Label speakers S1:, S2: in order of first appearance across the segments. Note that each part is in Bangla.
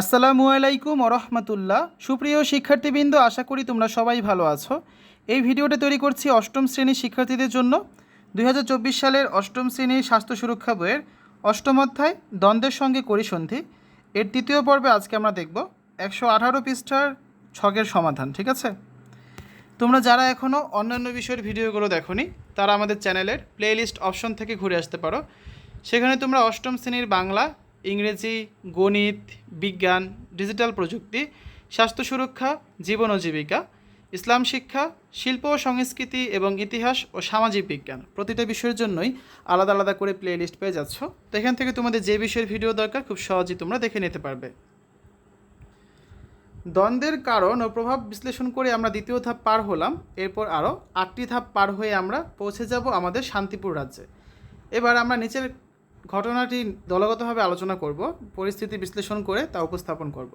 S1: আসসালামু আলাইকুম রহমতুল্লাহ। সুপ্রিয় শিক্ষার্থীবৃন্দ, আশা করি তোমরা সবাই ভালো আছো। এই ভিডিওটা তৈরি করছি অষ্টম শ্রেণির শিক্ষার্থীদের জন্য। দু হাজার চব্বিশ সালের অষ্টম শ্রেণির স্বাস্থ্য সুরক্ষা বইয়ের অষ্টম অধ্যায়, দ্বন্দ্বের সঙ্গে করিসন্ধি। এর তৃতীয় পর্বে আজকে আমরা দেখব একশো আঠারো পৃষ্ঠার ছকের সমাধান, ঠিক আছে? তোমরা যারা এখনও অন্যান্য বিষয়ের ভিডিওগুলো দেখোনি, তারা আমাদের চ্যানেলের প্লেলিস্ট অপশন থেকে ঘুরে আসতে পারো। সেখানে তোমরা অষ্টম শ্রেণির বাংলা ইংরেজি, গণিত, বিজ্ঞান, ডিজিটাল প্রযুক্তি, স্বাস্থ্য সুরক্ষা, জীবন ও জীবিকা, ইসলাম শিক্ষা, শিল্প ও সংস্কৃতি এবং ইতিহাস ও সামাজিক বিজ্ঞান প্রতিটা বিষয়ের জন্যই আলাদা আলাদা করে প্লেলিস্ট পেয়ে যাচ্ছ। তো এখান থেকে তোমাদের যে বিষয়ের ভিডিও দরকার, খুব সহজেই তোমরা দেখে নিতে পারবে। দ্বন্দ্বের কারণ ও প্রভাব বিশ্লেষণ করে আমরা দ্বিতীয় ধাপ পার হলাম। এরপর আরও আটটি ধাপ পার হয়ে আমরা পৌঁছে যাব আমাদের শান্তিপুর রাজ্যে। এবার আমরা নিচের ঘটনাটি দলগতভাবে আলোচনা করব, পরিস্থিতি বিশ্লেষণ করে তা উপস্থাপন করব।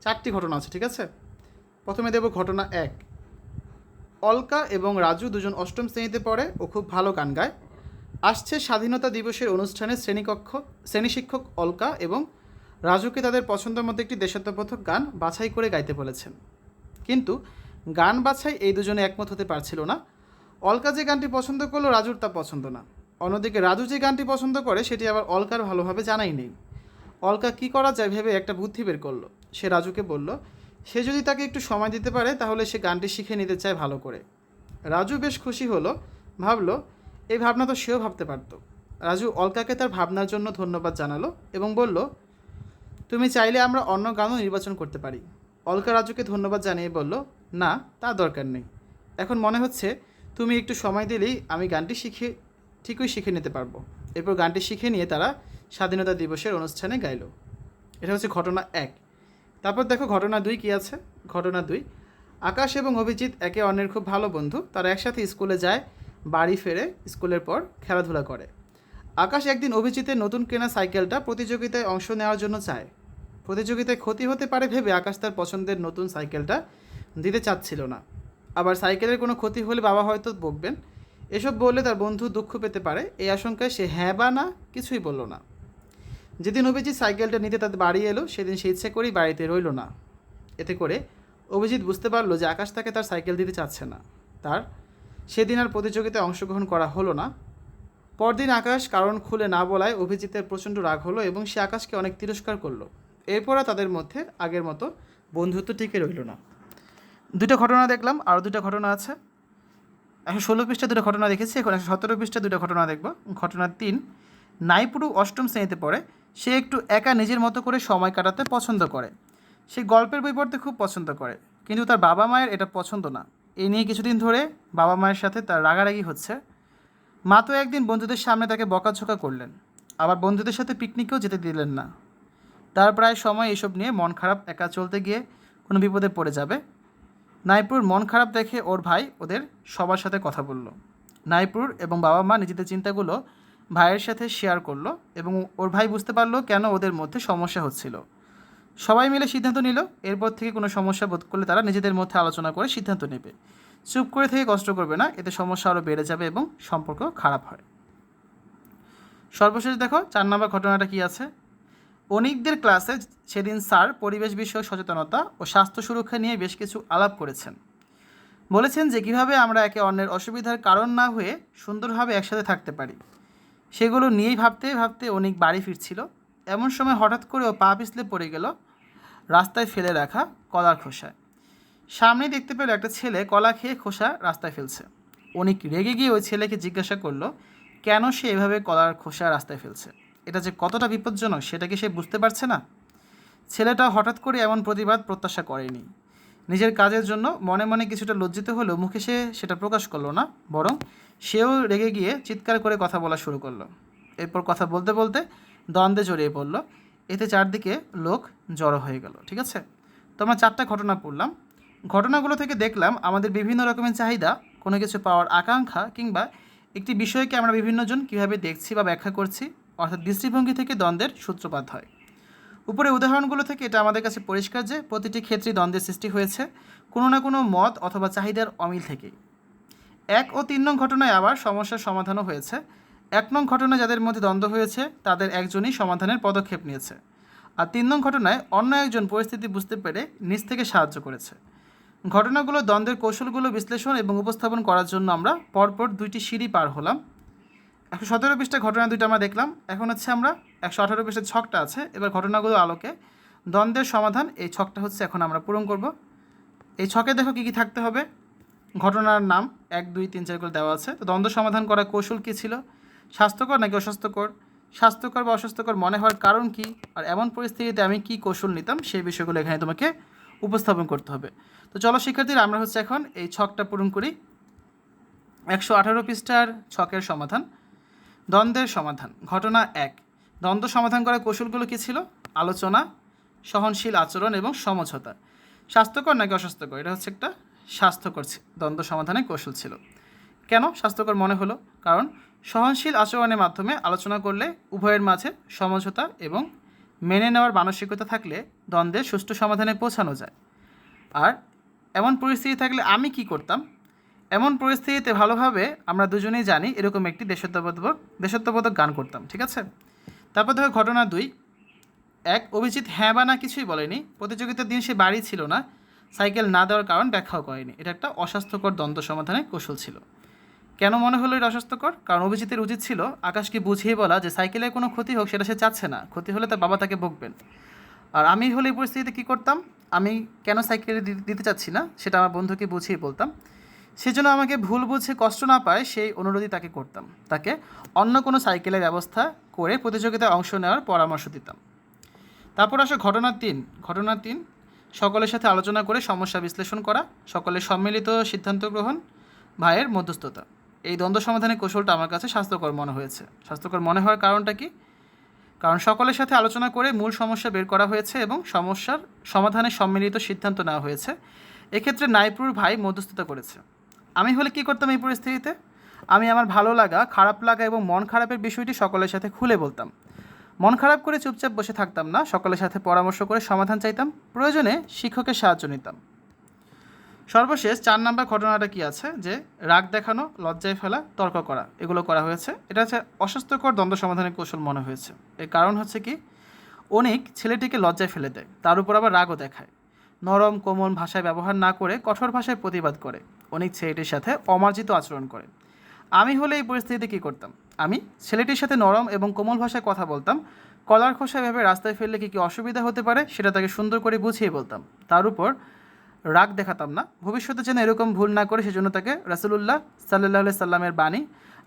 S1: চারটি ঘটনা আছে, ঠিক আছে? প্রথমে দেব ঘটনা এক। অলকা এবং রাজু দুজন অষ্টম শ্রেণীতে পড়ে ও খুব ভালো গান গায়। আসছে স্বাধীনতা দিবসের অনুষ্ঠানে শ্রেণীকক্ষ শ্রেণি শিক্ষক অলকা এবং রাজুকে তাদের পছন্দের মধ্যে একটি দেশাত্মবোধক গান বাছাই করে গাইতে বলেছেন। কিন্তু গান বাছাই এই দুজনে একমত হতে পারছিল না। অলকা যে গানটি পছন্দ করল, রাজুর তা পছন্দ না। অন্যদিকে রাজু যে গানটি পছন্দ করে, সেটি আবার অলকার ভালোভাবে জানাই নেই। অলকা কি করা যায় ভেবে একটা বুদ্ধি বের করল। সে রাজুকে বলল, সে যদি তাকে একটু সময় দিতে পারে, তাহলে সে গানটি শিখে নিতে চায় ভালো করে। রাজু বেশ খুশি হলো, ভাবলো, এই ভাবনা তো সেও ভাবতে পারতো। রাজু অলকাকে তার ভাবনার জন্য ধন্যবাদ জানালো এবং বলল, তুমি চাইলে আমরা অন্য গানও নির্বাচন করতে পারি। অলকা রাজুকে ধন্যবাদ জানিয়ে বলল, না, তা দরকার নেই। এখন মনে হচ্ছে, তুমি একটু সময় দিলেই আমি গানটি শিখে ঠিকই শিখে নিতে পারব। এরপর গানটি শিখে নিয়ে তারা স্বাধীনতা দিবসের অনুষ্ঠানে গাইল। এটা হচ্ছে ঘটনা এক। তারপর দেখো ঘটনা দুই কী আছে? ঘটনা দুই। আকাশ এবং অভিজিৎ একে অন্যের খুব ভালো বন্ধু। তারা একসাথে স্কুলে যায়, বাড়ি ফেরে স্কুলের পর খেলাধুলা করে। আকাশ একদিন অভিজিতের নতুন কেনা সাইকেলটা প্রতিযোগিতায় অংশ নেওয়ার জন্য চায়। প্রতিযোগিতায় ক্ষতি হতে পারে ভেবে আকাশ তার পছন্দের নতুন সাইকেলটা দিতে চাচ্ছিল না। আবার সাইকেলের কোনো ক্ষতি হলে বাবা হয়তো বকবেন। এসব বললে তার বন্ধু দুঃখ পেতে পারে। এই আশঙ্কায় সে হ্যাঁ বা না কিছুই বলল না। যেদিন অভিজিৎ সাইকেলটা নিতে তাদের বাড়ি এলো, সেদিন সে ইচ্ছে করেই বাড়িতে রইল না। এতে করে অভিজিৎ বুঝতে পারল যে আকাশ তাকে তার সাইকেল দিতে চাচ্ছে না। তার সেদিন আর প্রতিযোগিতায় অংশগ্রহণ করা হলো না। পরদিন আকাশ কারণ খুলে না বলায় অভিজিতের প্রচণ্ড রাগ হলো এবং সে আকাশকে অনেক তিরস্কার করল। এরপর তাদের মধ্যে আগের মতো বন্ধুত্ব টিকে রইল না। দুটো ঘটনা দেখলাম, আরও দুটো ঘটনা আছে। একশো ষোলো পৃষ্ঠা দুটো ঘটনা দেখেছি, এখন একশো সতেরো পৃষ্ঠা দুটো ঘটনা দেখব। ঘটনা তিন, নাইপুরু অষ্টম শ্রেণীতে পড়ে। সে একটু একা নিজের মতো করে সময় কাটাতে পছন্দ করে। সে গল্পের বই পড়তে খুব পছন্দ করে। কিন্তু তার বাবা মায়ের এটা পছন্দ না। এই নিয়ে কিছুদিন ধরে বাবা মায়ের সাথে তার রাগারাগি হচ্ছে। মা তো একদিন বন্ধুদের সামনে তাকে বকাঝোকা করলেন। আবার বন্ধুদের সাথে পিকনিকেও যেতে দিলেন না। তার প্রায় সময় এসব নিয়ে মন খারাপ, একা চলতে গিয়ে কোনো বিপদে পড়ে যাবে। নাইপুর মন খারাপ দেখে ওর ভাই ওদের সবার সাথে কথা বলল। নাইপুর এবং বাবা মা নিজেদের চিন্তাগুলো ভাইয়ের সাথে শেয়ার করল এবং ওর ভাই বুঝতে পারল কেন ওদের মধ্যে সমস্যা হচ্ছিল। সবাই মিলে সিদ্ধান্ত নিল, এরপর থেকে কোনো সমস্যা বোধ করলে তারা নিজেদের মধ্যে আলোচনা করে সিদ্ধান্ত নেবে। চুপ করে থেকে কষ্ট করবে না, এতে সমস্যা আরও বেড়ে যাবে এবং সম্পর্ক খারাপ হয়। সর্বশেষ দেখো, চার নম্বর ঘটনাটা কি আছে? অনিকদের ক্লাসে সেদিন স্যার পরিবেশ বিষয়ক সচেতনতা ও স্বাস্থ্য সুরক্ষা নিয়ে বেশ কিছু আলাপ করেছেন। বলেছেন যে কীভাবে আমরা একে অন্যের অসুবিধার কারণ না হয়ে সুন্দরভাবে একসাথে থাকতে পারি। সেগুলো নিয়েই ভাবতে ভাবতে অনেক বাড়ি ফিরছিল। এমন সময় হঠাৎ করে ও পা পিছলে পড়ে গেল রাস্তায় ফেলে রাখা কলার খোসায়। সামনেই দেখতে পেল একটা ছেলে কলা খেয়ে খোসা রাস্তায় ফেলছে। অনেক রেগে গিয়ে ওই ছেলেকে জিজ্ঞাসা করল, কেন সে এভাবে কলার খোসা রাস্তায় ফেলছে? এটা যে কতটা বিপজ্জনক সেটা কি সে বুঝতে পারছে না? ছেলেটা হঠাৎ করে এমন প্রতিবাদ প্রত্যাশা করেনি। নিজের কাজের জন্য মনে মনে কিছুটা লজ্জিত হলেও মুখে সে সেটা প্রকাশ করল না, বরং সেও রেগে গিয়ে চিৎকার করে কথা বলা শুরু করল। এরপর কথা বলতে বলতে দ্বন্দ্বে জড়িয়ে পড়ল। এতে চারদিকে লোক জড়ো হয়ে গেল, ঠিক আছে? তো আমরা চারটা ঘটনা পড়লাম। ঘটনাগুলো থেকে দেখলাম আমাদের বিভিন্ন রকমের চাহিদা, কোনো কিছু পাওয়ার আকাঙ্ক্ষা কিংবা একটি বিষয়কে আমরা বিভিন্নজন কীভাবে দেখছি বা ব্যাখ্যা করছি অর্থাৎ দৃষ্টিভঙ্গি থেকে দ্বন্দ্বের সূত্রপাত হয়। উপরে উদাহরণগুলো থেকে এটা আমাদের কাছে পরিষ্কার যে প্রতিটি ক্ষেত্রেই দ্বন্দ্বের সৃষ্টি হয়েছে, কোনো না কোনো মত অথবা চাহিদার অমিল থেকেই। এক ও তিন নং ঘটনায় আবার সমস্যার সমাধানও হয়েছে। এক নং ঘটনায় যাদের মধ্যে দ্বন্দ্ব হয়েছে, তাদের একজনই সমাধানের পদক্ষেপ নিয়েছে। আর তিন নং ঘটনায় অন্য একজন পরিস্থিতি বুঝতে পেরে নিজ থেকে সাহায্য করেছে। ঘটনাগুলো দ্বন্দ্বের কৌশলগুলো বিশ্লেষণ এবং উপস্থাপন করার জন্য আমরা পরপর দুইটি সিঁড়ি পার হলাম। একশো সতেরো পৃষ্ঠা ঘটনা দুইটা আমরা দেখলাম। এখন হচ্ছে আমরা একশো আঠারো পৃষ্ঠার ছকটা আছে। এবার ঘটনাগুলো আলোকে। দ্বন্দ্বের সমাধান, এই ছকটা হচ্ছে এখন আমরা পূরণ করব। এই ছকে দেখো কী কী থাকতে হবে। ঘটনার নাম এক, দুই, তিন, চার করে দেওয়া আছে। তো দ্বন্দ্ব সমাধান করার কৌশল কী ছিল? স্বাস্থ্যকর নাকি অস্বাস্থ্যকর? স্বাস্থ্যকর বা অস্বাস্থ্যকর মনে হওয়ার কারণ কি? আর এমন পরিস্থিতিতে আমি কি কৌশল নিতাম? সেই বিষয়গুলো এখানে তোমাকে উপস্থাপন করতে হবে। তো চলো শিক্ষার্থীরা, আমরা হচ্ছে এখন এই ছকটা পূরণ করি। একশো আঠারো পৃষ্ঠার ছকের সমাধান। দ্বন্দ্বের সমাধান। ঘটনা এক। দ্বন্দ্ব সমাধান করার কৌশলগুলো কী ছিল? আলোচনা, সহনশীল আচরণ এবং সমঝোতা। স্বাস্থ্যকর নাকি অস্বাস্থ্যকর? এটা হচ্ছে একটা স্বাস্থ্যকর দ্বন্দ্ব সমাধানের কৌশল ছিল। কেন স্বাস্থ্যকর মনে হলো? কারণ সহনশীল আচরণের মাধ্যমে আলোচনা করলে উভয়ের মাঝে সমঝোতা এবং মেনে নেওয়ার মানসিকতা থাকলে দ্বন্দ্বের সুষ্ঠু সমাধানে পৌঁছানো যায়। আর এমন পরিস্থিতি থাকলে আমি কি করতাম? এমন পরিস্থিতিতে ভালোভাবে আমরা দুজনেই জানি এরকম একটি দেশত্ববোধক দেশত্ববোধক গান করতাম, ঠিক আছে? তারপর দেখো ঘটনা দুই। এক, অভিজিৎ হ্যাঁ বা না কিছুই বলেনি। প্রতিযোগিতার দিন সে বাড়ি ছিল না। সাইকেল না দেওয়ার কারণ ব্যাখ্যাও করেনি। এটা একটা অস্বাস্থ্যকর দ্বন্দ্ব সমাধানের কৌশল ছিল। কেন মনে হলো এটা অস্বাস্থ্যকর? কারণ অভিজিতের উচিত ছিল আকাশকে বুঝিয়ে বলা যে সাইকেলের কোনো ক্ষতি হোক সেটা সে চাচ্ছে না। ক্ষতি হলে তার বাবা তাকে বকবেন। আর আমি হলে এই পরিস্থিতিতে কী করতাম? আমি কেন সাইকেল দিতে চাচ্ছি না? সেটা আমার বন্ধুকে বুঝিয়ে বলতাম। সেজন্য আমাকে ভুল বুঝে কষ্ট না পায় সেই অনুরোধই তাকে করতাম। তাকে অন্য কোনো সাইকেলের ব্যবস্থা করে প্রতিযোগিতায় অংশ নেওয়ার পরামর্শ দিতাম। তারপর আসে ঘটনা তিন। ঘটনা তিন, সকলের সাথে আলোচনা করে সমস্যা বিশ্লেষণ করা, সকলের সম্মিলিত সিদ্ধান্ত গ্রহণ, ভাইয়ের মধ্যস্থতা। এই দ্বন্দ্ব সমাধানের কৌশলটা আমার কাছে স্বাস্থ্যকর মনে হয়েছে। স্বাস্থ্যকর মনে হওয়ার কারণটা কি? কারণ সকলের সাথে আলোচনা করে মূল সমস্যা বের করা হয়েছে এবং সমস্যার সমাধানের সম্মিলিত সিদ্ধান্ত নেওয়া হয়েছে। এক্ষেত্রে নাইপুর ভাই মধ্যস্থতা করেছে। আমি হলে কী করতাম এই পরিস্থিতিতে? আমি আমার ভালো লাগা, খারাপ লাগা এবং মন খারাপের বিষয়টি সকলের সাথে খুলে বলতাম। মন খারাপ করে চুপচাপ বসে থাকতাম না, সকলের সাথে পরামর্শ করে সমাধান চাইতাম, প্রয়োজনে শিক্ষকের সাহায্য নিতাম। সর্বশেষ চার নাম্বার ঘটনাটা কি আছে? যে রাগ দেখানো, লজ্জায় ফেলা, তর্ক করা, এগুলো করা হয়েছে। এটা হচ্ছে অস্বাস্থ্যকর দ্বন্দ্ব সমাধানের কৌশল মনে হয়েছে। এর কারণ হচ্ছে কি? অনেক ছেলেটিকে লজ্জায় ফেলে দেয়, তার উপর আবার রাগও দেখায়। নরম, কোমল ভাষায় ব্যবহার না করে কঠোর ভাষায় প্রতিবাদ করে। অনেক ছেলেটির সাথে অমার্জিত আচরণ করে। আমি হলে এই পরিস্থিতিতে কী করতাম? আমি ছেলেটির সাথে নরম এবং কোমল ভাষায় কথা বলতাম, কলার খোসা ভেবে রাস্তায় ফেললে কী কী অসুবিধা হতে পারে সেটা তাকে সুন্দর করে বুঝিয়ে বলতাম। তার উপর রাগ দেখাতাম না। ভবিষ্যতে যেন এরকম ভুল না করে সেজন্য তাকে রাসুলুল্লাহ সাল্লাহ সাল্লামের বাণী,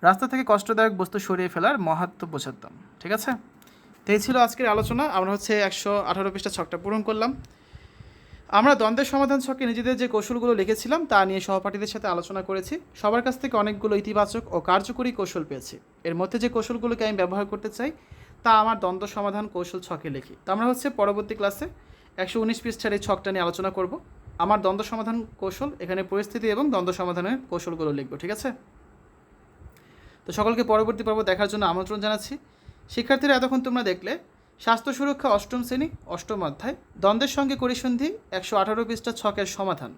S1: রাস্তা থেকে কষ্টদায়ক বস্তু সরিয়ে ফেলার মহাত্ম বোঝাতাম। ঠিক আছে? তো এই ছিল আজকের আলোচনা। আমরা হচ্ছে একশো আঠারো পৃষ্ঠা ছকটা পূরণ করলাম। আমরা দ্বন্দ্বের সমাধান ছকে নিজেদের যে কৌশলগুলো লিখেছিলাম, তা নিয়ে সহপাঠীদের সাথে আলোচনা করেছি। সবার কাছ থেকে অনেকগুলো ইতিবাচক ও কার্যকরী কৌশল পেয়েছি। এর মধ্যে যে কৌশলগুলোকে আমি ব্যবহার করতে চাই, তা আমার দ্বন্দ্ব সমাধান কৌশল ছকে লিখি। তো আমরা হচ্ছে পরবর্তী ক্লাসে একশো উনিশ পৃষ্ঠার এই ছকটা নিয়ে আলোচনা করব। আমার দ্বন্দ্ব সমাধান কৌশল, এখানে পরিস্থিতি এবং দ্বন্দ্ব সমাধানের কৌশলগুলো লিখব, ঠিক আছে? তো সকলকে পরবর্তী পর্ব দেখার জন্য আমন্ত্রণ জানাচ্ছি। শিক্ষার্থীরা, এতক্ষণ তোমরা দেখলে স্বাস্থ্য সুরক্ষা অষ্টম শ্রেণি, অষ্টম অধ্যায়, দ্বন্দ্বের সঙ্গে করিসন্ধি, একশো আঠারো পৃষ্ঠা ছকের সমাধান।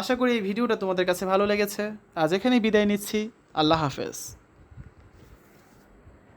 S1: আশা করি এই ভিডিওটা তোমাদের কাছে ভালো লেগেছে। আজ এখানেই বিদায় নিচ্ছি। আল্লাহ হাফেজ।